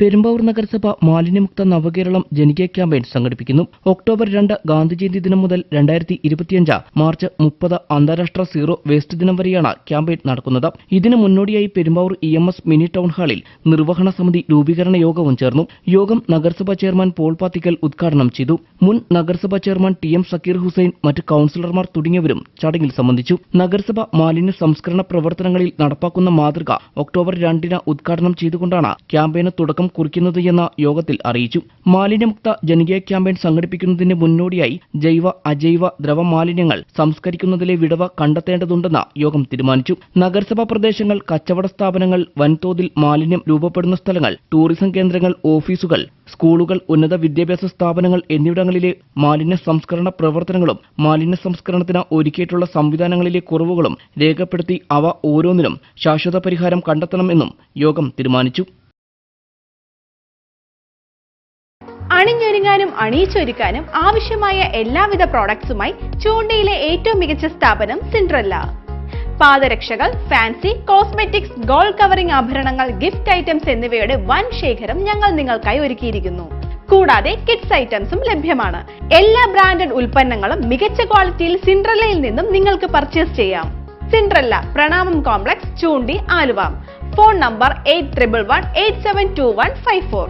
പെരുമ്പാവൂർ നഗരസഭ മാലിന്യമുക്ത നവകേരളം ജനകീയ ക്യാമ്പയിൻ സംഘടിപ്പിക്കുന്നു. ഒക്ടോബർ രണ്ട് ഗാന്ധിജയന്തി ദിനം മുതൽ രണ്ടായിരത്തി ഇരുപത്തിയഞ്ച് മാർച്ച് മുപ്പത് അന്താരാഷ്ട്ര സീറോ വേസ്റ്റ് ദിനം വരെയാണ് ക്യാമ്പയിൻ നടക്കുന്നത്. ഇതിന് മുന്നോടിയായി Perumbavoor E M S mini town ഹാളിൽ നിർവഹണ സമിതി രൂപീകരണ യോഗവും ചേർന്നു. യോഗം നഗരസഭാ ചെയർമാൻ പോൾ പാത്തിക്കൽ ഉദ്ഘാടനം ചെയ്തു. മുൻ നഗരസഭാ chairman T M Sakeer Hussain മറ്റ് കൌൺസിലർമാർ തുടങ്ങിയവരും ചടങ്ങിൽ സംബന്ധിച്ചു. നഗരസഭ മാലിന്യ സംസ്കരണ പ്രവർത്തനങ്ങളിൽ നടപ്പാക്കുന്ന മാതൃക ഒക്ടോബർ രണ്ടിന് ഉദ്ഘാടനം ചെയ്തുകൊണ്ടാണ് ക്യാമ്പയിന് തുടക്കം കുറിക്കുന്നത് എന്ന യോഗത്തിൽ അറിയിച്ചു. മാലിന്യമുക്ത ജനകീയ ക്യാമ്പയിൻ സംഘടിപ്പിക്കുന്നതിന് മുന്നോടിയായി ജൈവ അജൈവ ദ്രവ മാലിന്യങ്ങൾ സംസ്കരിക്കുന്നതിലെ വിടവ് കണ്ടെത്തേണ്ടതുണ്ടെന്ന യോഗം തീരുമാനിച്ചു. നഗരസഭാ പ്രദേശങ്ങൾ കച്ചവട സ്ഥാപനങ്ങൾ വൻതോതിൽ മാലിന്യം രൂപപ്പെടുന്ന സ്ഥലങ്ങൾ ടൂറിസം കേന്ദ്രങ്ങൾ ഓഫീസുകൾ സ്കൂളുകൾ ഉന്നത വിദ്യാഭ്യാസ സ്ഥാപനങ്ങൾ എന്നിവിടങ്ങളിലെ മാലിന്യ സംസ്കരണ പ്രവർത്തനങ്ങളും മാലിന്യ സംസ്കരണത്തിന് ഒരുക്കിയിട്ടുള്ള സംവിധാനങ്ങളിലെ കുറവുകളും രേഖപ്പെടുത്തി അവ ഓരോന്നിനും ശാശ്വത പരിഹാരം കണ്ടെത്തണമെന്നും യോഗം തീരുമാനിച്ചു. അണിഞ്ഞൊരുങ്ങാനും അണിയിച്ചൊരുക്കാനും ആവശ്യമായ എല്ലാവിധ പ്രോഡക്ട്സുമായി ചൂണ്ടയിലെ ഏറ്റവും മികച്ച സ്ഥാപനം സിൻഡ്രല്ല പാദരക്ഷകൾ ഫാൻസി കോസ്മെറ്റിക്സ് ഗോൾഡ് കവറിംഗ് ആഭരണങ്ങൾ ഗിഫ്റ്റ് ഐറ്റംസ് എന്നിവയുടെ വൻ ശേഖരം ഞങ്ങൾ നിങ്ങൾക്കായി ഒരുക്കിയിരിക്കുന്നു. കൂടാതെ കിഡ്സ് ഐറ്റംസും ലഭ്യമാണ്. എല്ലാ ബ്രാൻഡഡ് ഉൽപ്പന്നങ്ങളും മികച്ച ക്വാളിറ്റിയിൽ സിൻഡ്രല്ലയിൽ നിന്നും നിങ്ങൾക്ക് പർച്ചേസ് ചെയ്യാം. സിൻഡ്രല്ല പ്രണാമം കോംപ്ലക്സ് ചൂണ്ടി Aluva. Phone number eight triple one eight seven two one five four